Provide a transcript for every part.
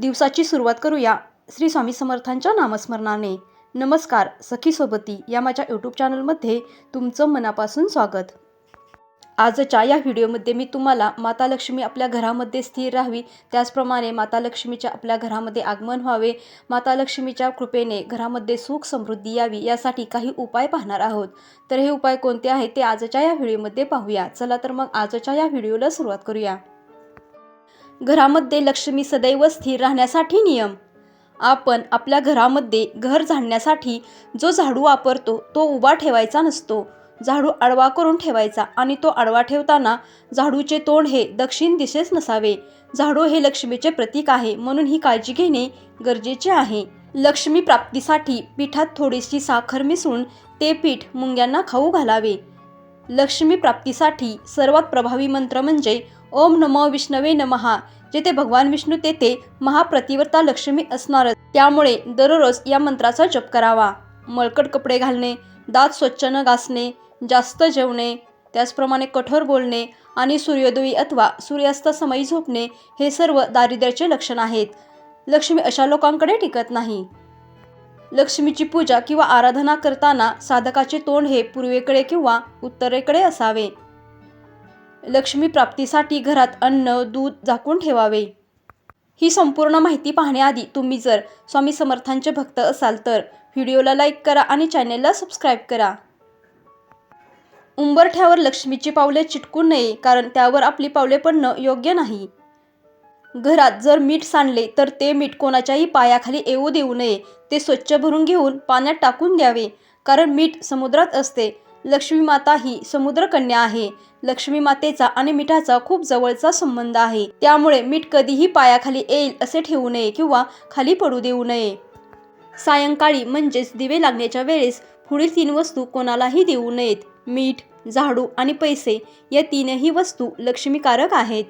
दिवसाची सुरुवात करूया. श्री स्वामी समर्थांच्या नामस्मरणाने. नमस्कार सखी सोबती या माझ्या यूट्यूब चॅनलमध्ये तुमचं मनापासून स्वागत. आजच्या या व्हिडिओमध्ये मी तुम्हाला माता लक्ष्मी आपल्या घरामध्ये स्थिर राहावी त्याचप्रमाणे माता लक्ष्मीच्या आपल्या घरामध्ये आगमन व्हावे माता लक्ष्मीच्या कृपेने घरामध्ये सुख समृद्धी यावी यासाठी काही उपाय पाहणार आहोत. तर हे उपाय कोणते आहेत ते आजच्या या व्हिडिओमध्ये पाहूया. चला तर मग आजच्या या व्हिडिओला सुरुवात करूया. घरामध्ये लक्ष्मी सदैव स्थिर राहण्यासाठी नियम. आपण आपल्या घरामध्ये घर झाडण्यासाठी जो झाडू वापरतो तो उभा ठेवायचा नसतो. झाडू आडवा करून ठेवायचा आणि तो आडवा ठेवताना झाडूचे तोंड हे दक्षिण दिशेस नसावे. झाडू हे लक्ष्मीचे प्रतीक आहे म्हणून ही काळजी घेणे गरजेचे आहे. लक्ष्मी प्राप्तीसाठी पिठात थोडीशी साखर मिसळून ते पीठ मुंग्यांना खाऊ घालावे. लक्ष्मी प्राप्तीसाठी सर्वात प्रभावी मंत्र म्हणजे ओम नमो विष्णवे नमहा जेथे भगवान विष्णू तेथे महाप्रतिवर्ता लक्ष्मी असणारच. त्यामुळे दररोज या मंत्राचा जप करावा. मळकट कपडे घालणे दात स्वच्छ न घासणे जास्त जेवणे त्याचप्रमाणे कठोर बोलणे आणि सूर्योदयी अथवा सूर्यास्तासमयी झोपणे हे सर्व दारिद्र्याचे लक्षण आहेत. लक्ष्मी अशा लोकांकडे टिकत नाही. लक्ष्मीची पूजा किंवा आराधना करताना साधकाचे तोंड हे पूर्वेकडे किंवा उत्तरेकडे असावे. लक्ष्मी प्राप्तीसाठी घरात अन्न दूध झाकून ठेवावे. ही संपूर्ण माहिती पाहण्याआधी तुम्ही जर स्वामी समर्थांचे भक्त असाल तर व्हिडिओला लाईक करा आणि चॅनेलला सबस्क्राईब करा. उंबरठ्यावर लक्ष्मीची पावले चिटकू नये कारण त्यावर आपली पावले पडणं योग्य नाही. घरात जर मीठ सांडले तर ते मीठ कोणाच्याही पायाखाली येऊ देऊ नये. ते स्वच्छ भरून घेऊन पाण्यात टाकून द्यावे. कारण मीठ समुद्रात असते. लक्ष्मी माता ही समुद्रकन्या आहे. लक्ष्मी मातेचा आणि मिठाचा खूप जवळचा संबंध आहे. त्यामुळे मीठ कधीही पायाखाली येईल असे ठेवू नये किंवा खाली पडू देऊ नये. सायंकाळी म्हणजेच दिवे लागण्याच्या वेळेस पुढील तीन वस्तू कोणालाही देऊ नयेत. मीठ झाडू आणि पैसे या तीनही वस्तू लक्ष्मीकारक आहेत.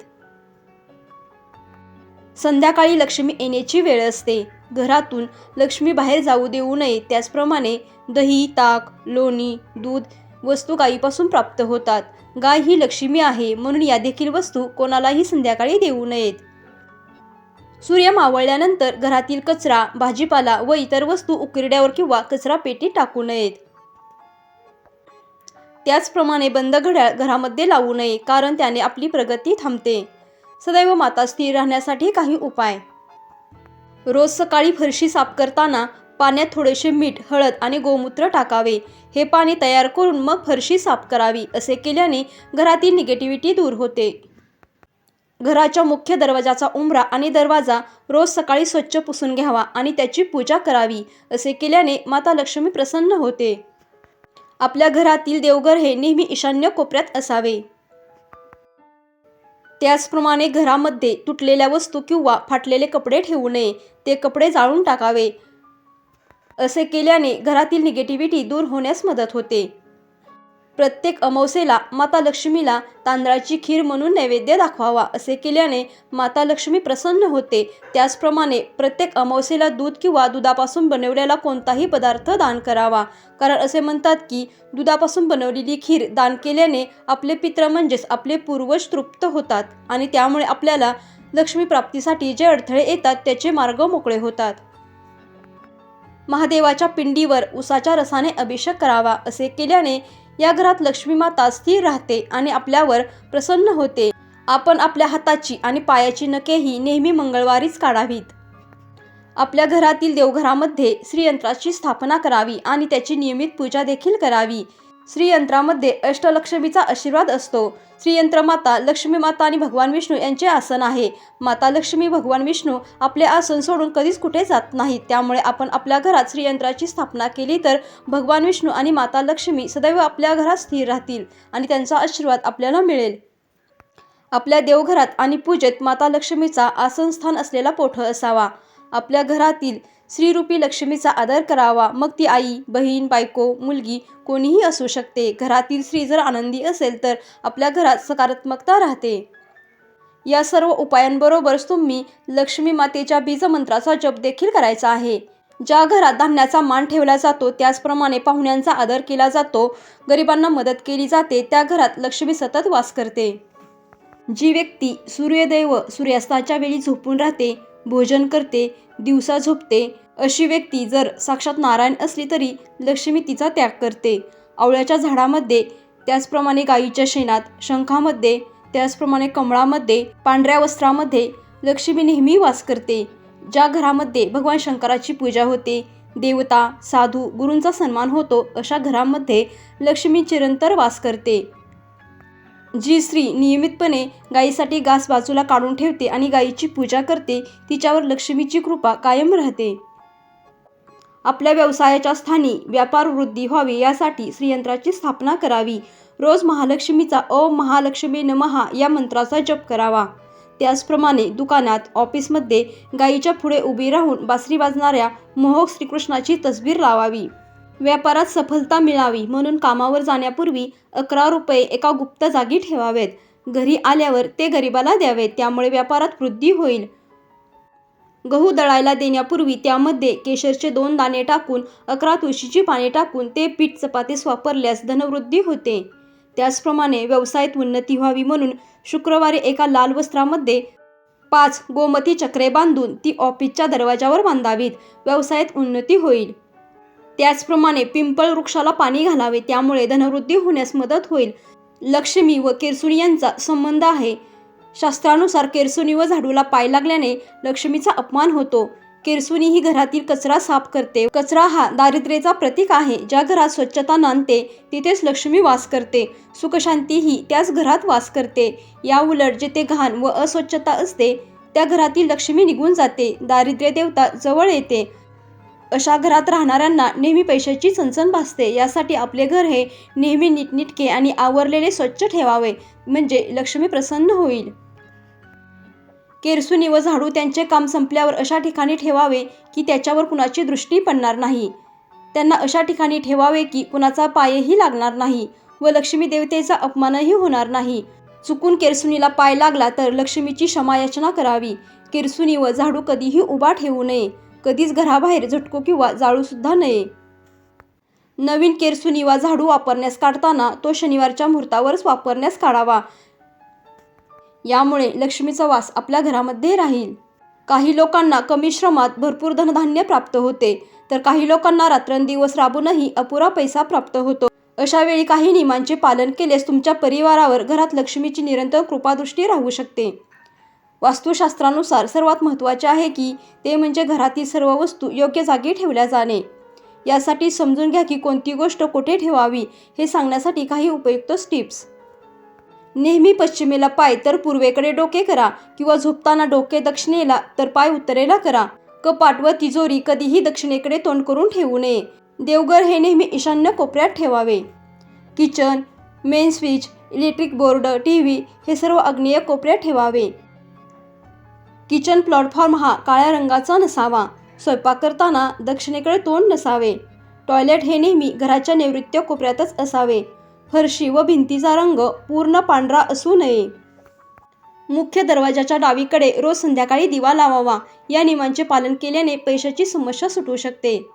संध्याकाळी लक्ष्मी येण्याची वेळ असते. घरातून लक्ष्मी बाहेर जाऊ देऊ नये त्याचप्रमाणे दही ताक लोणी दूध वस्तू गायीपासून प्राप्त होतात. गाय ही लक्ष्मी आहे म्हणून या देखील वस्तू कोणालाही संध्याकाळी देऊ नयेत. सूर्य मावळल्यानंतर घरातील कचरा भाजीपाला व इतर वस्तू उकिरड्यावर किंवा कचरा पेटी टाकू नयेत. त्याचप्रमाणे बंद घड्याळ घरामध्ये लावू नये कारण त्याने आपली प्रगती थांबते. सदैव माता स्थिर राहण्यासाठी काही उपाय. रोज सकाळी फरशी साफ करताना पाण्यात थोडेसे मीठ हळद आणि गोमूत्र टाकावे. हे पाणी तयार करून मग फरशी साफ करावी असे केल्याने घरातील निगेटिव्हिटी दूर होते. घराच्या मुख्य दरवाजाचा उंबरा आणि दरवाजा रोज सकाळी स्वच्छ पुसून घ्यावा आणि त्याची पूजा करावी असे केल्याने माता लक्ष्मी प्रसन्न होते. आपल्या घरातील देवघर हे नेहमी ईशान्य कोपऱ्यात असावे. त्याचप्रमाणे घरामध्ये तुटलेल्या वस्तू किंवा फाटलेले कपडे ठेवू नये ते कपडे जाळून टाकावे. असे केल्याने घरातील निगेटिव्हिटी दूर होण्यास मदत होते. प्रत्येक अमावस्येला माता लक्ष्मीला तांदळाची खीर म्हणून नैवेद्य दाखवावा असे केल्याने माता लक्ष्मी प्रसन्न होते. त्याचप्रमाणे प्रत्येक अमावस्येला दूध किंवा दुधापासून बनवलेला कोणताही पदार्थ दान करावा. कारण असे म्हणतात की दुधापासून बनवलेली खीर दान केल्याने आपले पित्र म्हणजेच आपले पूर्वज तृप्त होतात आणि त्यामुळे आपल्याला लक्ष्मी प्राप्तीसाठी जे अडथळे येतात त्याचे मार्ग मोकळे होतात. महादेवाच्या पिंडीवर उसाच्या रसाने अभिषेक करावा असे केल्याने या घरात लक्ष्मी माता स्थिर राहते आणि आपल्यावर प्रसन्न होते. आपण आपल्या हाताची आणि पायाची नखेही नेहमी मंगळवारीच काढावीत. आपल्या घरातील देवघरामध्ये श्रीयंत्राची स्थापना करावी आणि त्याची नियमित पूजा देखील करावी. श्रीयंत्रामध्ये अष्टलक्ष्मीचा आशीर्वाद असतो. श्रीयंत्र माता लक्ष्मी माता आणि भगवान विष्णू यांचे आसन आहे. माता लक्ष्मी भगवान विष्णू आपले आसन सोडून कधीच कुठे जात नाहीत. त्यामुळे आपण आपल्या घरात श्रीयंत्राची स्थापना केली तर भगवान विष्णू आणि माता लक्ष्मी सदैव आपल्या घरात स्थिर राहतील आणि त्यांचा आशीर्वाद आपल्याला मिळेल. आपल्या देवघरात आणि पूजेत माता लक्ष्मीचा आसनस्थान असलेला पोठ असावा. आपल्या घरातील स्त्रीरूपी लक्ष्मीचा आदर करावा. मग ती आई बहीण बायको मुलगी कोणीही असू शकते. घरातील स्त्री जर आनंदी असेल तर आपल्या घरात सकारात्मकता राहते. या सर्व उपायांबरोबरच तुम्ही लक्ष्मी मातेच्या बीजमंत्राचा जप देखील करायचा आहे. ज्या घरात धान्याचा मान ठेवला जातो त्याचप्रमाणे पाहुण्यांचा आदर केला जातो गरिबांना मदत केली जाते त्या घरात लक्ष्मी सतत वास करते. जी व्यक्ती सूर्योदय सूर्यास्ताच्या वेळी झोपून राहते भोजन करते दिवसा झोपते. अशी व्यक्ती जर साक्षात नारायण असली तरी लक्ष्मी तिचा त्याग करते. आवळ्याच्या झाडामध्ये त्याचप्रमाणे गाईच्या शेणात शंखामध्ये त्याचप्रमाणे कमळामध्ये पांढऱ्या वस्त्रामध्ये लक्ष्मी नेहमी वास करते. ज्या घरामध्ये भगवान शंकराची पूजा होते देवता साधू गुरूंचा सन्मान होतो अशा घरामध्ये लक्ष्मी चिरंतर वास करते. जी स्त्री नियमितपणे गायीसाठी घास बाजूला काढून ठेवते आणि गायीची पूजा करते तिच्यावर लक्ष्मीची कृपा कायम राहते. आपल्या व्यवसायाच्या स्थानी व्यापार वृद्धी व्हावी यासाठी श्रीयंत्राची स्थापना करावी. रोज महालक्ष्मीचा ओ महालक्ष्मी नमहा या मंत्राचा जप करावा. त्याचप्रमाणे दुकानात ऑफिसमध्ये गायीच्या पुढे उभी राहून बासरी वाजणाऱ्या मोहक श्रीकृष्णाची तसबीर लावावी. व्यापारात सफलता मिळावी म्हणून कामावर जाण्यापूर्वी अकरा रुपये एका गुप्त जागी ठेवावेत. घरी आल्यावर ते गरिबाला द्यावेत त्यामुळे व्यापारात वृद्धी होईल. गहू दळायला देण्यापूर्वी त्यामध्ये केशरचे दोन दाणे टाकून अकरा तुळशीची पाने टाकून ते पीठ चपातीस वापरल्यास धनवृद्धी होते. त्याचप्रमाणे व्यवसायात उन्नती व्हावी म्हणून शुक्रवारी एका लाल वस्त्रामध्ये पाच गोमती चक्रे बांधून ती ऑफिसच्या दरवाजावर बांधावीत. व्यवसायात उन्नती होईल. त्याचप्रमाणे पिंपळ वृक्षाला पाणी घालावे त्यामुळे धनवृद्धी होण्यास मदत होईल. लक्ष्मी व केरसुणी यांचा संबंध आहे. शास्त्रानुसार केरसुनी व झाडूला पाय लागल्याने लक्ष्मीचा अपमान होतो. केरसुनी ही घरातील कचरा साफ करते. कचरा हा दारिद्र्याचा प्रतीक आहे. ज्या घरात स्वच्छता नांदते तिथेच लक्ष्मी वास करते. सुखशांती ही त्याच घरात वास करते. या उलट जेथे घाण व अस्वच्छता असते त्या घरातील लक्ष्मी निघून जाते. दारिद्र्य देवता जवळ येते. अशा घरात राहणाऱ्यांना नेहमी पैशाची चणचण भासते. यासाठी आपले घर हे नेहमी नीटनीटके आणि आवरलेले स्वच्छ ठेवावे म्हणजे लक्ष्मी प्रसन्न होईल. केरसुनी व झाडू त्यांचे काम संपल्यावर अशा ठिकाणी ठेवावे की त्याच्यावर कुणाची दृष्टी पडणार नाही. त्यांना अशा ठिकाणी ठेवावे की कुणाचा पायही लागणार नाही व लक्ष्मी देवतेचा अपमानही होणार नाही. चुकून केरसुनीला पाय लागला तर लक्ष्मीची क्षमायाचना करावी. केरसुनी व झाडू कधीही उभा ठेवू नये. कधीच घराबाहेर झटको किंवा जाळूसुद्धा नये. नवीन केरसुनी वा झाडू वापरण्यास काढताना तो शनिवारच्या मुहूर्तावरच वापरण्यास काढावा. यामुळे लक्ष्मीचा वास आपल्या घरामध्ये राहील. काही लोकांना कमी श्रमात भरपूर धनधान्य प्राप्त होते तर काही लोकांना रात्रंदिवस राबूनही अपुरा पैसा प्राप्त होतो. अशा वेळी काही नियमांचे पालन केल्यास तुमच्या परिवारावर घरात लक्ष्मीची निरंतर कृपादृष्टी राहू शकते. वास्तुशास्त्रानुसार सर्वात महत्त्वाचे आहे की ते म्हणजे घरातील सर्व वस्तू योग्य जागी ठेवल्या जाणे. यासाठी समजून घ्या की कोणती गोष्ट कुठे ठेवावी हे सांगण्यासाठी काही उपयुक्त टिप्स नेहमी पश्चिमेला पाय तर पूर्वेकडे डोके करा किंवा झोपताना डोके दक्षिणेला तर पाय उत्तरेला करा. कपाट व तिजोरी कधीही दक्षिणेकडे तोंड करून ठेवू नये. देवघर हे नेहमी ईशान्य कोपऱ्यात ठेवावे. Kitchen main switch electric board T V हे सर्व आग्नेय कोपऱ्यात ठेवावे. किचन प्लॅटफॉर्म हा काळ्या रंगाचा नसावा. स्वयंपाक करताना दक्षिणेकडे तोंड नसावे. टॉयलेट हे नेहमी घराच्या नैऋत्य कोपऱ्यातच असावे. फरशी व भिंतीचा रंग पूर्ण पांढरा असू नये. मुख्य दरवाजाच्या डावीकडे रोज संध्याकाळी दिवा लावावा. या नियमांचे पालन केल्याने पैशाची समस्या सुटू शकते.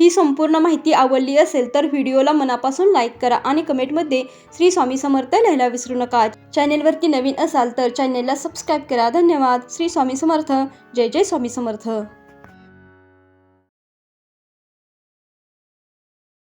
ही संपूर्ण माहिती आवडली असेल तर व्हिडिओला मनापासून लाईक करा आणि कमेंटमध्ये श्री स्वामी समर्थ लिहायला विसरू नका. चॅनेलवरती नवीन असाल तर चॅनेलला सबस्क्राईब करा. धन्यवाद. श्री स्वामी समर्थ. जय जय स्वामी समर्थ.